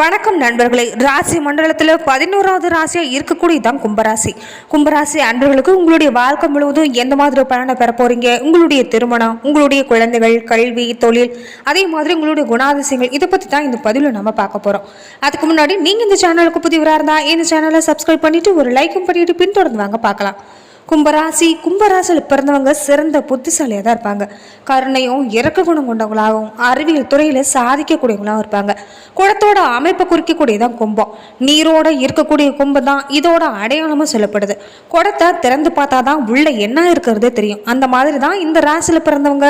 வணக்கம் நண்பர்களே. ராசி மண்டலத்தில் பதினோராவது ராசியாக இருக்கக்கூடியதான் கும்பராசி. கும்பராசி அன்பர்களுக்கு உங்களுடைய வாழ்க்கை முழுவதும் எந்த மாதிரி பலனை பெற போகிறீங்க உங்களுடைய திருமணம் உங்களுடைய குழந்தைகள் கல்வி தொழில் அதே மாதிரி உங்களுடைய குணாதிசயங்கள் இதை பற்றி தான் இந்த பதிவில் நம்ம பார்க்க போகிறோம் அதுக்கு முன்னாடி நீங்கள் இந்த சேனலுக்கு புதிவராக இருந்தால் இந்த சேனலை சப்ஸ்கிரைப் பண்ணிட்டு ஒரு லைக்கும் பண்ணிட்டு பின்தொடர்ந்து வாங்க பார்க்கலாம். கும்பராசி கும்பராசியில் பிறந்தவங்க சிறந்த புத்திசாலியாக தான் இருப்பாங்க. கருணையும் இறக்க குணம் கொண்டவங்களாகவும் அறிவியல் துறையில் சாதிக்கக்கூடியவங்களாகவும் இருப்பாங்க. குளத்தோட அமைப்பை குறிக்கக்கூடியதான் கும்பம். நீரோட இருக்கக்கூடிய கும்பம் தான் இதோட அடையாளமாக சொல்லப்படுது. குடத்தை திறந்து பார்த்தா தான் உள்ள என்ன இருக்கிறதே தெரியும். அந்த மாதிரி தான் இந்த ராசியில் பிறந்தவங்க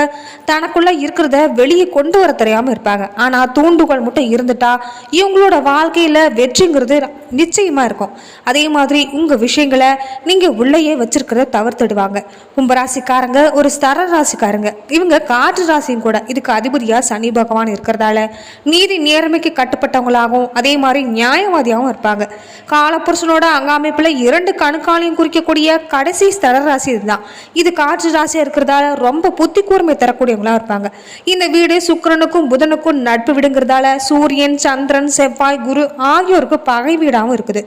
தனக்குள்ளே இருக்கிறத வெளியே கொண்டு வர தெரியாமல் இருப்பாங்க. ஆனால் தூண்டுகோல் மட்டும் இருந்துட்டா இவங்களோட வாழ்க்கையில் வெற்றிங்கிறது நிச்சயமாக இருக்கும். அதே மாதிரி உங்கள் விஷயங்களை நீங்கள் உள்ளேயே இருக்கிறத தவிர்த்துடுவாங்க. கும்பராசிக்காரங்க ஒரு ஸ்தர ராசிக்காரங்க. இவங்க காற்று ராசியும் கூட இதுக்கு அதிபதியாக சனி பகவான் இருக்கிறதால நீதி நேர்மைக்கு கட்டுப்பட்டவங்களாகவும் அதே மாதிரி நியாயவாதியாகவும் இருப்பாங்க. காலப்புருஷனோட அங்காமைப்பில் இரண்டு கணுக்காலையும் குறிக்கக்கூடிய கடைசி ஸ்தர ராசி இதுதான். இது காற்று ராசியாக இருக்கிறதால ரொம்ப புத்தி கூர்மை தரக்கூடியவங்களாக இருப்பாங்க. இந்த வீடு சுக்கிரனுக்கும் புதனுக்கும் நட்பு விடுங்கிறதால சூரியன் சந்திரன் செவ்வாய் குரு ஆகியோருக்கு பகை வீடாகவும் இருக்குது.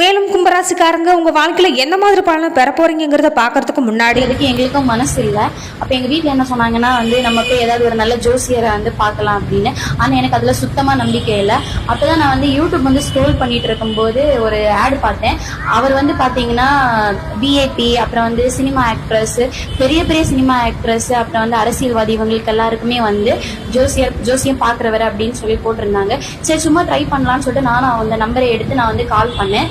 மேலும் கும்பராசிக்காரங்க உங்க வாழ்க்கையில என்ன மாதிரி பலனை பெற போறீங்கிறத பாக்குறதுக்கு முன்னாடி. அதுக்கு எங்களுக்கும் மனசு இல்லை. அப்போ எங்கள் வீட்டில் என்ன சொன்னாங்கன்னா வந்து நம்ம போய் ஏதாவது ஒரு நல்ல ஜோசியரை வந்து பார்க்கலாம் அப்படின்னு. ஆனால் எனக்கு அதில் சுத்தமாக நம்பிக்கை இல்லை. அப்போ தான் நான் வந்து யூடியூப் வந்து ஸ்க்ரோல் பண்ணிட்டு இருக்கும்போது ஒரு ஆட் பார்த்தேன். அவர் வந்து பார்த்தீங்கன்னா பிஏபி அப்புறம் வந்து சினிமா ஆக்ட்ரஸ் பெரிய பெரிய சினிமா ஆக்ட்ரஸ் அப்புறம் வந்து அரசியல்வாதி இவங்களுக்கு எல்லாருக்குமே வந்து ஜோசியர் ஜோசியம் பார்க்குறவர் அப்படின்னு சொல்லி போட்டிருந்தாங்க. சரி சும்மா ட்ரை பண்ணலாம்னு சொல்லிட்டு நானும் அந்த நம்பரை எடுத்து நான் வந்து கால் பண்ணேன்.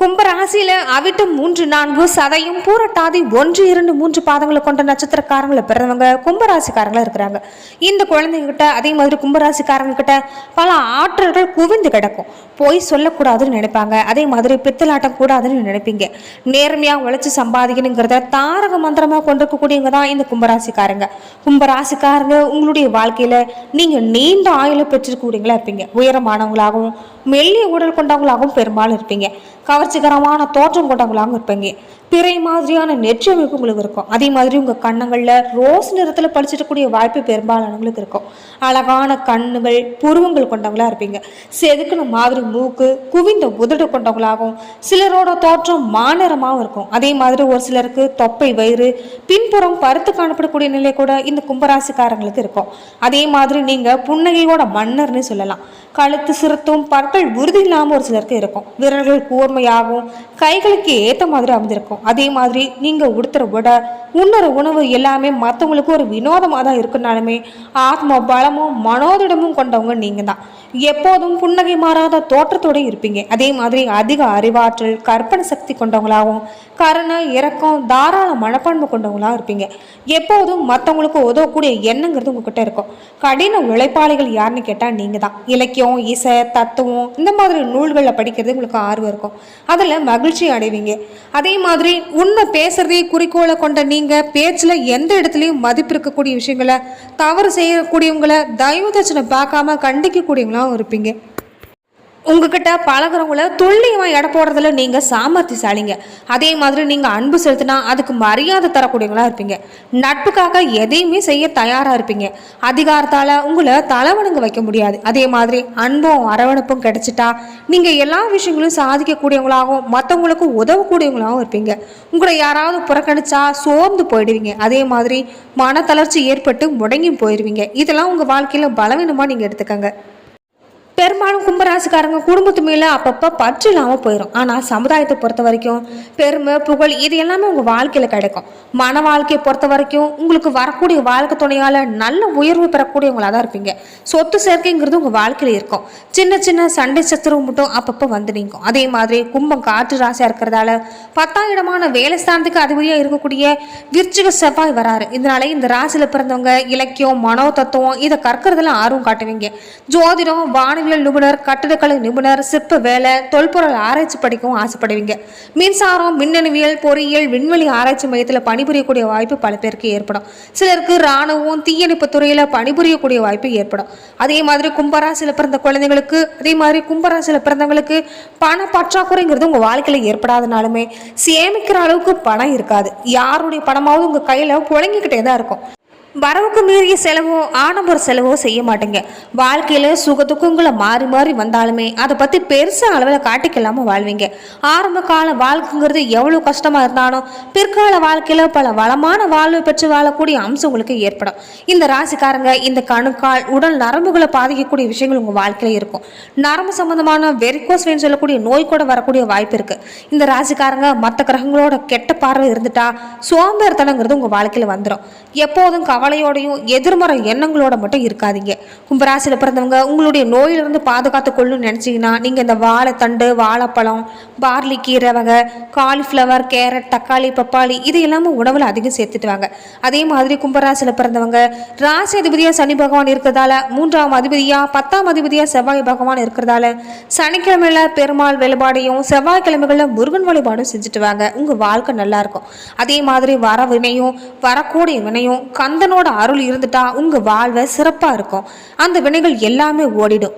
கும்பராசியில அவிட்டம் மூன்று நான்கு சதையும் பூரட்டாதி ஒன்று இரண்டு மூன்று பாதங்களை கொண்ட நட்சத்திரக்காரங்களை பிறந்தவங்க கும்பராசிக்காரங்களா இருக்கிறாங்க. இந்த குழந்தைங்கிட்ட அதே மாதிரி கும்பராசிக்காரங்க கிட்ட பல ஆற்றல்கள் குவிந்து கிடக்கும். போய் சொல்லக்கூடாதுன்னு நினைப்பாங்க. அதே மாதிரி பித்தலாட்டம் கூடாதுன்னு நினைப்பீங்க. நேர்மையா உழைச்சி சம்பாதிக்கணுங்கிறத தாரக மந்திரமா கொண்டிருக்கக்கூடியவங்க தான் இந்த கும்பராசிக்காரங்க. கும்பராசிக்காரங்க உங்களுடைய வாழ்க்கையில நீங்க நீண்ட ஆயுள பெற்றிருக்கக்கூடியங்களா இருப்பீங்க. உயரமானவங்களாகவும் மெல்லிய உடல் கொண்டவங்களாகவும் பெரும்பாலும் இருப்பீங்க. கவர்ச்சிகரமான தோற்றம் கொண்டவங்களாகவும் இருப்பீங்க. பிறை மாதிரியான நெற்றி அமைப்பு உங்களுக்கு இருக்கும். அதே மாதிரி உங்கள் கண்ணங்களில் ரோஸ் நிறத்தில் படிச்சிடக்கூடிய வாய்ப்பு பெரும்பாலானவங்களுக்கு இருக்கும். அழகான கண்ணுகள் புருவங்கள் கொண்டவங்களாக இருப்பீங்க. செதுக்குன மாதிரி மூக்கு குவிந்த உதடு கொண்டவங்களாகவும் சிலரோட தோற்றம் மாநிறமாகவும் இருக்கும். அதே மாதிரி ஒரு சிலருக்கு தொப்பை வயிறு பின்புறம் பருத்து காணப்படக்கூடிய நிலை கூட இந்த கும்பராசிக்காரங்களுக்கு இருக்கும். அதே மாதிரி நீங்கள் புன்னகையோட மன்னர்னு சொல்லலாம். கழுத்து சிறுத்தும் மக்கள் உறுதி இல்லாமல் ஒரு சிலருக்கு இருக்கும். விரல்கள் கூர்மையாகவும் கைகளுக்கு ஏற்ற மாதிரி அமைந்திருக்கும் அதே மாதிரி நீங்கள் உடுத்துகிற உடை உன்னொரு உணவு எல்லாமே மற்றவங்களுக்கு ஒரு வினோதமாக தான் இருக்குனாலுமே ஆத்ம பலமும் மனோதிடமும் கொண்டவங்க நீங்கள் தான் எப்போதும் புன்னகை மாறாத தோற்றத்தோடு இருப்பீங்க. அதே மாதிரி அதிக அறிவாற்றல் கற்பனை சக்தி கொண்டவங்களாகவும் கருணை இரக்கம் தாராள மனப்பான்மை கொண்டவங்களாக இருப்பீங்க. எப்போதும் மற்றவங்களுக்கு உதவக்கூடிய எண்ணங்கிறது உங்ககிட்ட இருக்கும். கடின உழைப்பாளிகள் யாருன்னு கேட்டால் நீங்கள் தான் இலக்கியம் இசை தத்துவம் இந்த மாதிரி நூல்களில் படிக்கிறது உங்களுக்கு ஆர்வம் இருக்கும். அதில் மகிழ்ச்சி அடைவீங்க. அதே மாதிரி உண்மை பேசுறதே குறிக்கோளை கொண்ட நீங்கள் பேச்சில் எந்த இடத்துலையும் மதிப்பு இருக்கக்கூடிய விஷயங்களை தவறு செய்யக்கூடியவங்களை தயவு தச்சனை பார்க்காம கண்டிக்கக்கூடியவங்களாகவும் இருப்பீங்க. உங்ககிட்ட பழகுறவங்கள துல்லியமாக எடை போடுறதுல நீங்கள் சாமர்த்தியசாலிங்க. அதே மாதிரி நீங்கள் அன்பு செலுத்தினா அதுக்கு மரியாதை தரக்கூடியவங்களா இருப்பீங்க. நட்புக்காக எதையுமே செய்ய தயாராக இருப்பீங்க. அதிகாரத்தால் உங்களை தலைவணங்க வைக்க முடியாது. அதே மாதிரி அன்பும் அரவணைப்பும் கிடைச்சிட்டா நீங்கள் எல்லா விஷயங்களும் சாதிக்கக்கூடியவங்களாகவும் மற்றவங்களுக்கும் உதவக்கூடியவங்களாகவும் இருப்பீங்க. உங்களை யாராவது புறக்கணிச்சா சோர்ந்து போயிடுவீங்க. அதே மாதிரி மன தளர்ச்சி ஏற்பட்டு முடங்கி போயிடுவீங்க இதெல்லாம் உங்கள் வாழ்க்கையில் பலவீனமாக நீங்கள் எடுத்துக்கங்க. பெரும்பாலும் கும்பராசிக்காரங்க குடும்பத்து மேலே அப்பப்போ பற்று இல்லாமல் போயிடும் ஆனால் சமுதாயத்தை பொறுத்த வரைக்கும் பெருமை புகழ் இது எல்லாமே உங்கள் வாழ்க்கையில் கிடைக்கும். மன வாழ்க்கையை பொறுத்த வரைக்கும் உங்களுக்கு வரக்கூடிய வாழ்க்கை துணையால் நல்ல உயர்வு பெறக்கூடியவங்களாக தான் இருப்பீங்க. சொத்து சேர்க்கைங்கிறது உங்கள் வாழ்க்கையில் இருக்கும். சின்ன சின்ன சண்டை சத்துருவு மட்டும் அப்பப்போ வந்து நீங்கும். அதே மாதிரி கும்பம் காற்று ராசியாக இருக்கிறதால பத்தாம் இடமான வேலை ஸ்தானத்துக்கு அதிபதியாக இருக்கக்கூடிய விருச்சிக செவ்வாய் வராரு. இதனால இந்த ராசியில் பிறந்தவங்க இலக்கியம் மனோ தத்துவம் இதை கற்கிறதுல ஆர்வம் காட்டுவீங்க. ஜோதிடம் வான வாழ்வியல் நிபுணர் கட்டிடக்கலை நிபுணர் சிற்ப வேலை தொல்பொருள் ஆராய்ச்சி படிக்கவும் ஆசைப்படுவீங்க. மின்சாரம் மின்னணுவியல் பொறியியல் விண்வெளி ஆராய்ச்சி மையத்தில் பணிபுரியக்கூடிய வாய்ப்பு பல பேருக்கு ஏற்படும். சிலருக்கு இராணுவம் தீயணைப்பு துறையில் பணிபுரியக்கூடிய வாய்ப்பு ஏற்படும். அதே மாதிரி கும்பராசியில் பிறந்த குழந்தைங்களுக்கு அதே மாதிரி கும்பராசியில் பிறந்தவங்களுக்கு பண பற்றாக்குறைங்கிறது உங்கள் வாழ்க்கையில் ஏற்படாதனாலுமே சேமிக்கிற அளவுக்கு பணம் இருக்காது. யாருடைய பணமாவது உங்கள் கையில் புழங்கிக்கிட்டே தான் இருக்கும். வரவுக்கு மீறிய செலவோ ஆடம்பர செலவோ செய்ய மாட்டேங்க. வாழ்க்கையில் சுக துக்கங்களை மாறி மாறி வந்தாலுமே அதை பற்றி பெருசாக அளவில் காட்டிக்கலாமல் வாழ்வீங்க. ஆரம்ப கால வாழ்க்கைங்கிறது எவ்வளோ கஷ்டமாக இருந்தாலும் பிற்கால வாழ்க்கையில் பல வளமான வாழ்வு பெற்று வாழக்கூடிய அம்சம் உங்களுக்கு ஏற்படும். இந்த ராசிக்காரங்க இந்த கணுக்கால் உடல் நரம்புகளை பாதிக்கக்கூடிய விஷயங்கள் உங்கள் வாழ்க்கையில் இருக்கும். நரம்பு சம்மந்தமான வெரிகோஸ் வேன்னு சொல்லக்கூடிய நோய் கூட வரக்கூடிய வாய்ப்பு இருக்குது இந்த ராசிக்காரங்க மற்ற கிரகங்களோட கெட்ட பார்வை இருந்துட்டா சோம்பேறித்தனங்கிறது உங்கள் வாழ்க்கையில் வந்துடும் எப்போதும் கவலையோடையும் எதிர்மறை எண்ணங்களோட மட்டும் இருக்காதீங்க. கும்பராசியில் பிறந்தவங்க உங்களுடைய நோயிலிருந்து பாதுகாத்து கொள்ளணும்னு நினச்சிங்கன்னா நீங்கள் இந்த வாழைத்தண்டு வாழைப்பழம் பார்லி கீரை வகை காலிஃப்ளவர் கேரட் தக்காளி பப்பாளி இது எல்லாமே உணவில் அதிகம் சேர்த்துட்டு வாங்க. அதே மாதிரி கும்பராசியில் பிறந்தவங்க ராசி அதிபதியாக சனி பகவான் இருக்கிறதால மூன்றாம் அதிபதியாக பத்தாம் அதிபதியாக செவ்வாய் பகவான் இருக்கிறதால சனிக்கிழமையில் பெருமாள் வழிபாடையும் செவ்வாய்க்கிழமைகளில் முருகன் வழிபாடும் செஞ்சுட்டு வாங்க. உங்கள் வாழ்க்கை நல்லாயிருக்கும் அதே மாதிரி வர வினையும் வரக்கூடிய வினையும் கந்தனோட அருள் இருந்துட்டா உங்கள் வாழ்வை சிறப்பாக இருக்கும். அந்த வினைகள் எல்லாமே ஓடிடும்.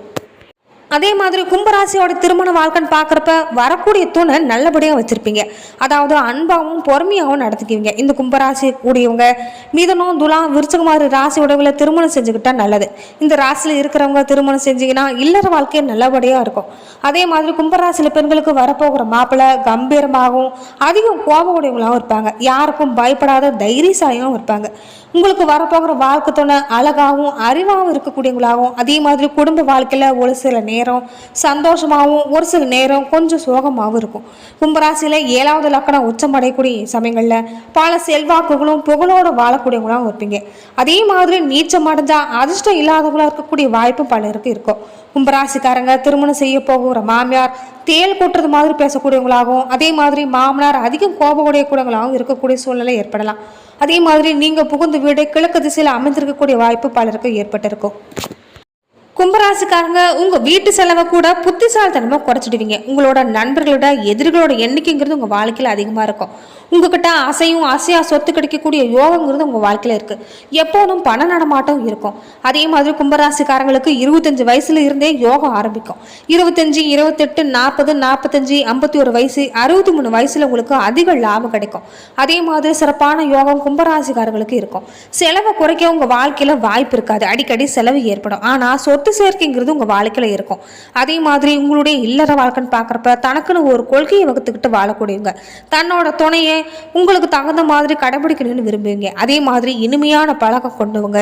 அதே மாதிரி கும்பராசியோட திருமண வாழ்க்கைன்னு பார்க்குறப்ப வரக்கூடிய துணை நல்லபடியாக வச்சுருப்பீங்க. அதாவது அன்பாகவும் பொறுமையாகவும் நடத்திக்குவீங்க. இந்த கும்பராசி கூடியவங்க மிதனம் துலா விருச்சகுமாரி ராசி உடவுல திருமணம் செஞ்சுக்கிட்டா நல்லது. இந்த ராசியில் இருக்கிறவங்க திருமணம் செஞ்சீங்கன்னா இல்லற வாழ்க்கை நல்லபடியாக இருக்கும். அதே மாதிரி கும்பராசியில் பெண்களுக்கு வரப்போகிற மாப்பிள்ளை கம்பீரமாகவும் அதிகம் கோபம் உடையவங்களாகவும் இருப்பாங்க. யாருக்கும் பயப்படாத தைரியசாலியாகவும் இருப்பாங்க. உங்களுக்கு வரப்போகிற வாழ்க்கை துணை அழகாகவும் அறிவாகவும் இருக்கக்கூடியவங்களாகவும் அதே மாதிரி குடும்ப வாழ்க்கையில் ஒரு சில நேரம் நேரம் சந்தோஷமாகவும் ஒரு சில நேரம் கொஞ்சம் சோகமாகவும் இருக்கும். கும்பராசியில் ஏழாவது லக்கணம் உச்சமடையக்கூடிய சமயங்களில் பல செல்வாக்குகளும் புகழோடு வாழக்கூடியவங்களாகவும் இருப்பீங்க. அதே மாதிரி நீச்சம் அடைஞ்சால் அதிர்ஷ்டம் இல்லாதவங்களாக இருக்கக்கூடிய வாய்ப்பு பலருக்கு இருக்கும். கும்பராசிக்காரங்க திருமணம் செய்ய போகிற மாமியார் தேல் கொட்டுறது மாதிரி பேசக்கூடியவங்களாகவும் அதே மாதிரி மாமனார் அதிகம் கோபம் உடையக்கூடியவங்களாகவும் இருக்கக்கூடிய சூழ்நிலை ஏற்படலாம். அதே மாதிரி நீங்கள் புகுந்த வீடு கிழக்கு திசையில் அமைந்திருக்கக்கூடிய வாய்ப்பு பலருக்கு ஏற்பட்டிருக்கும். கும்பராசிக்காரங்க உங்கள் வீட்டு செலவை கூட புத்திசாலித்தனமாக குறைச்சிடுவீங்க. உங்களோட நண்பர்களோட எதிரிகளோட எண்ணிக்கைங்கிறது உங்கள் வாழ்க்கையில் அதிகமாக இருக்கும். உங்ககிட்ட அசையும் அசையா சொத்து கிடைக்கக்கூடிய யோகங்கிறது உங்கள் வாழ்க்கையில் இருக்குது எப்போதும் பண நடமாட்டம் இருக்கும். அதே மாதிரி கும்பராசிக்காரங்களுக்கு இருபத்தஞ்சு வயசுல இருந்தே யோகம் ஆரம்பிக்கும். இருபத்தஞ்சு இருபத்தெட்டு நாற்பது நாற்பத்தஞ்சு ஐம்பத்தி ஒரு வயசு அறுபத்தி மூணு வயசில் உங்களுக்கு அதிக லாபம் கிடைக்கும். அதே மாதிரி சிறப்பான யோகம் கும்பராசிக்காரங்களுக்கு இருக்கும். செலவை குறைக்க உங்கள் வாழ்க்கையில் வாய்ப்பு இருக்காது. அடிக்கடி செலவு ஏற்படும். ஆனால் சொத்து சேர்க்கைங்கிறது உங்கள் வாழ்க்கையில் இருக்கும். அதே மாதிரி உங்களுடைய இல்லற வாழ்க்கைன்னு பார்க்குறப்ப தனக்குன்னு ஒரு கொள்கையை வகுத்துக்கிட்டு வாழக்கூடியவங்க. தன்னோட துணையை உங்களுக்கு தகுந்த மாதிரி கடைபிடிக்கணும்னு விரும்புவீங்க. அதே மாதிரி இனிமையான பழக்கம் கொண்டவங்க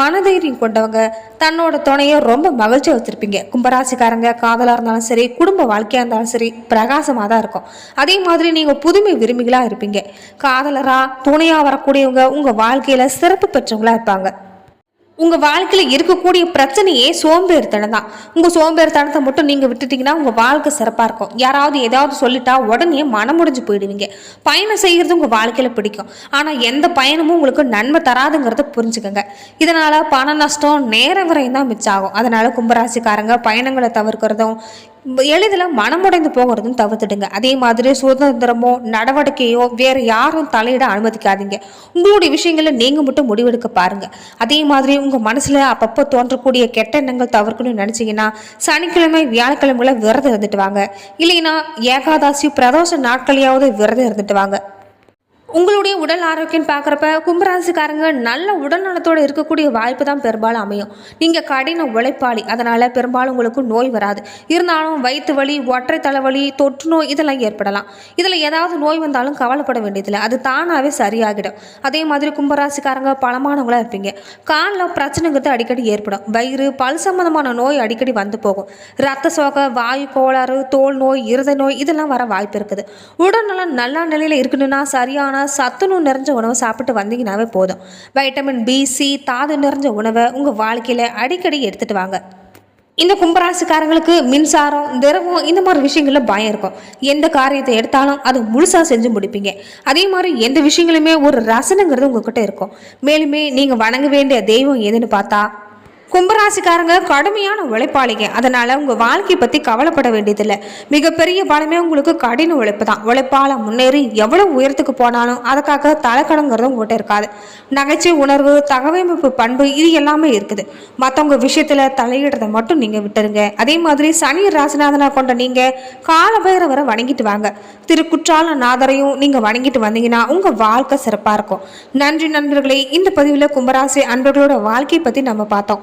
மனதைரியம் கொண்டவங்க தன்னோட துணையை ரொம்ப மகிழ்ச்சியாக வச்சுருப்பீங்க. கும்பராசிக்காரங்க காதலாக இருந்தாலும் சரி குடும்ப வாழ்க்கையாக இருந்தாலும் சரி பிரகாசமாக தான் இருக்கும். அதே மாதிரி நீங்கள் புதுமை விரும்பிகளாக இருப்பீங்க. காதலராக துணையாக வரக்கூடியவங்க உங்கள் வாழ்க்கையில் சிறப்பு பெற்றவங்களாக இருப்பாங்க. உங்கள் வாழ்க்கையில் இருக்கக்கூடிய பிரச்சனையே சோம்பேறித்தனம் தான் உங்கள் சோம்பேறித்தனத்தை மட்டும் நீங்கள் விட்டுட்டீங்கன்னா உங்கள் வாழ்க்கை சிறப்பாக இருக்கும். யாராவது ஏதாவது சொல்லிட்டா உடனே மனமுடிஞ்சு போயிடுவீங்க. பயணம் செய்கிறது உங்கள் வாழ்க்கையில் பிடிக்கும். ஆனால் எந்த பயணமும் உங்களுக்கு நன்மை தராதுங்கிறத புரிஞ்சுக்கோங்க. இதனால் பண நஷ்டம் நேரம் வரையும் தான் மிச்சம் ஆகும். அதனால் கும்பராசிக்காரங்க பயணங்களை தவிர்க்கிறதும் எளிதில் மனமுடைந்து போகிறதும் தவிர்த்துடுங்க. அதே மாதிரி சுதந்திரமோ நடவடிக்கையோ வேறு யாரும் தலையிட அனுமதிக்காதீங்க. உங்களுடைய விஷயங்களை நீங்கள் மட்டும் முடிவெடுக்க பாருங்கள் அதே மாதிரி உங்கள் மனசில் அப்பப்போ தோன்றக்கூடிய கெட்ட எண்ணங்கள் தவிர்க்கணும்னு நினச்சிங்கன்னா சனிக்கிழமை வியாழக்கிழமைகளை விரதம் இருந்துட்டு வாங்க. இல்லைன்னா ஏகாதசி பிரதோஷ நாட்களையாவது விரதம் இருந்துட்டு வாங்க. உங்களுடைய உடல் ஆரோக்கியம் பார்க்குறப்ப கும்பராசிக்காரங்க நல்ல உடல் நலத்தோடு இருக்கக்கூடிய வாய்ப்பு தான் பெரும்பாலும் அமையும். நீங்கள் கடின உழைப்பாளி. அதனால் பெரும்பாலும் உங்களுக்கு நோய் வராது. இருந்தாலும் வயிற்று வலி ஒற்றை தலைவலி தொற்று நோய் இதெல்லாம் ஏற்படலாம். இதில் ஏதாவது நோய் வந்தாலும் கவலைப்பட வேண்டியதில்லை. அது தானாகவே சரியாகிடும். அதே மாதிரி கும்பராசிக்காரங்க பலமானவங்களாக இருப்பீங்க. காலில் பிரச்சனைங்கிறது அடிக்கடி ஏற்படும். வயிறு பல் சம்மந்தமான நோய் அடிக்கடி வந்து போகும். ரத்த சோகை வாயு கோளாறு தோல் நோய் இருத நோய் இதெல்லாம் வர வாய்ப்பு இருக்குது. உடல்நலம் நல்ல நிலையில் இருக்கணும்னா சரியான சத்துணவு நிறைஞ்ச உணவை சாப்பிட்டு வந்தீங்கன்னாவே போதும். வைட்டமின் பி சி தாது நிறைஞ்ச உணவை உங்கள் வாழ்க்கையில் அடிக்கடி எடுத்துகிட்டு வாங்க. இந்த கும்பராசிக்காரங்களுக்கு மின்சாரம் திரவம் இந்த மாதிரி விஷயங்கள்ல பயம் இருக்கும். எந்த காரியத்தை எடுத்தாலும் அது முழுசாக செஞ்சு முடிப்பீங்க. அதே மாதிரி எந்த விஷயங்களுமே ஒரு ரசனைங்கிறது உங்ககிட்ட இருக்கும். மேலுமே நீங்கள் வணங்க வேண்டிய தெய்வம் எதுன்னு பார்த்தா கும்பராசிக்காரங்க கடுமையான உழைப்பாளிங்க. அதனால உங்க வாழ்க்கையை பத்தி கவலைப்பட வேண்டியதில்லை. மிகப்பெரிய பலமே உங்களுக்கு கடின உழைப்பு தான். உழைப்பால முன்னேறி எவ்வளவு உயரத்துக்கு போனாலும் அதுக்காக தலைக்கணங்கிறது உங்கள்கிட்ட இருக்காது. நகைச்சுவை உணர்வு தகவமைப்பு பண்பு இது எல்லாமே இருக்குது. மற்றவங்க விஷயத்துல தலையிடுறதை மட்டும் நீங்க விட்டுருங்க. அதே மாதிரி சனி ராசிநாதனா கொண்ட நீங்க காலபைரவரை வணங்கிட்டு வாங்க. திருக்குற்றால நாதரையும் நீங்க வணங்கிட்டு வந்தீங்கன்னா உங்க வாழ்க்கை சிறப்பா இருக்கும். நன்றி நண்பர்களே இந்த பதிவில் கும்பராசி அன்பர்களோட வாழ்க்கையை பத்தி நம்ம பார்த்தோம்.